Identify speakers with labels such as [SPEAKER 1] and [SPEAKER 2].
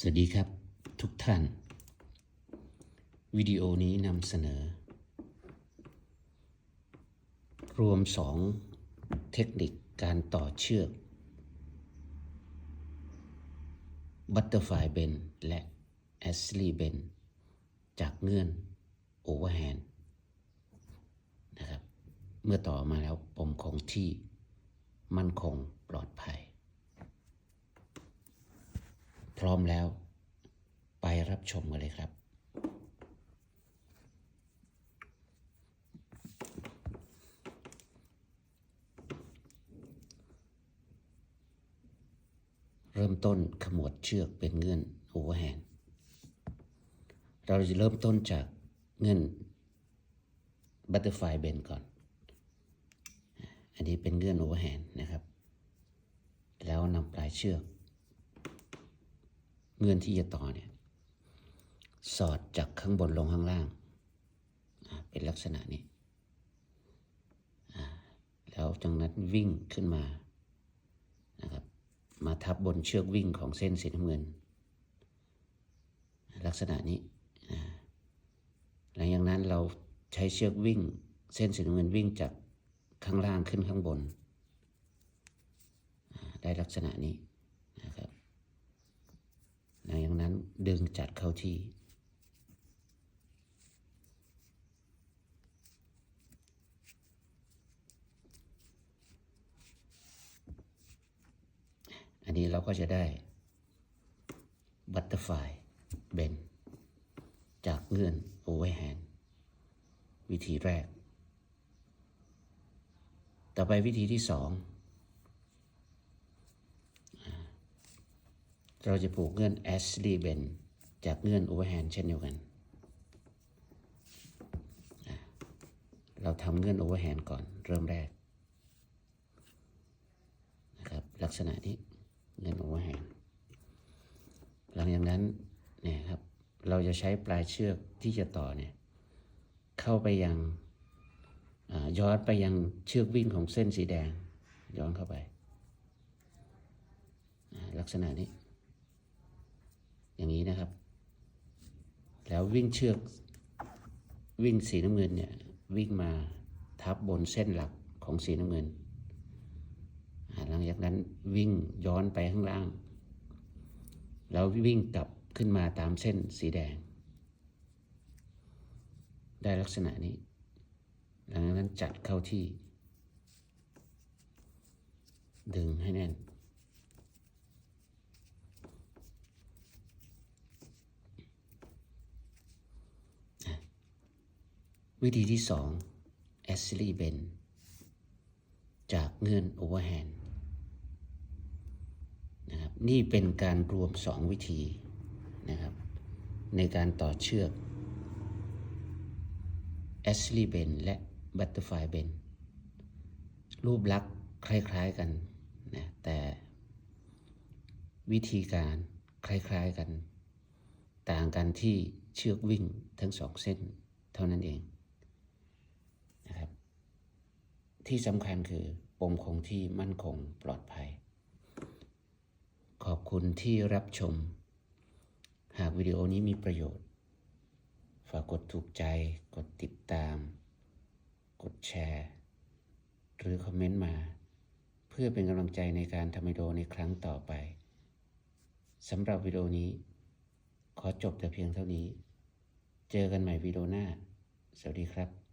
[SPEAKER 1] สวัสดีครับทุกท่าน วิดีโอนี้นำเสนอ รวมสองเทคนิคการต่อเชือกบัตเตอร์ฟลายเบนและแอสลีเบนจากเงื่อนโอเวอร์แฮนนะครับ เมื่อต่อมาแล้วปมคงที่มั่นคงปลอดภัย พร้อมแล้ว ไปรับชมกันเลยครับ เริ่มต้นขมวดเชือกเป็นเงื่อนโอเวอร์แฮนเราจะเริ่มต้นจากเงื่อนบัตเตอร์ไฟเบนก่อน อันนี้เป็นเงื่อนโอเวอร์แฮนนะครับ แล้วนำปลายเชือก เงื่อนที่จะต่อเนี่ยสอดจากข้างบนลงข้างล่าง เป็นลักษณะนี้ แล้วจากนั้นวิ่งขึ้นมานะครับมาทับบนเชือกวิ่งของเส้นสีน้ำเงิน ลักษณะนี้หลังจากนั้นเราใช้เชือกวิ่ง เส้นสีน้ำเงินวิ่งจากข้างล่างขึ้นข้างบน ได้ลักษณะนี้นะครับ นั้นดึงจัดเข้าที่ อันนี้เราก็จะได้บัตเตอร์ไฟเบนจากเงื่อนโอเวอร์แฮนวิธีแรก ต่อไปวิธีที่สอง เราจะผูกเงื่อน Ashley b e n จากเงื่อน Overhand เช่นเดียวกัน เราทำเงื่อน Overhand ก่อนเริ่มแรกนะครับลักษณะนี้เงื่อน Overhand หลังจากนั้นเนี่ยครับเราจะใช้ปลายเชือกที่จะต่อเนี่ยเข้าไปยังย้อนไปยังเชือกวิ่งของเส้นสีแดง ย้อนเข้าไป ลักษณะนี้ อย่างนี้นะครับ แล้ววิ่งเชือกวิ่งสีน้ำเงินเนี่ยวิ่งมาทับบนเส้นหลักของสีน้ำเงิน หลังจากนั้นวิ่งย้อนไปข้างล่าง แล้ววิ่งกลับขึ้นมาตามเส้นสีแดง ได้ลักษณะนี้ หลังจากนั้นจัดเข้าที่ ดึงให้แน่น วิธีที่สอง a s l e y Bend จากเงื่อน Overhand นะครับนี่เป็นการรวมสองวิธีนะครับในการต่อเชือก a s l e y Bend และ Butterfly Bend รูปลักษณ์คล้ายๆกันนะแต่วิธีการคล้ายๆกัน ต่างกันที่เชือกวิ่งทั้งสองเส้นเท่านั้นเองนะครับ ที่สำคัญคือปมคงที่มั่นคงปลอดภัย ขอบคุณที่รับชม หากวิดีโอนี้มีประโยชน์ ฝากกดถูกใจ กดติดตาม กดแชร์ หรือคอมเมนต์มา เพื่อเป็นกำลังใจในการทำวิดีโอในครั้งต่อไปสำหรับวิดีโอนี้ ขอจบแต่เพียงเท่านี้ เจอกันใหม่วิดีโอหน้า สวัสดีครับ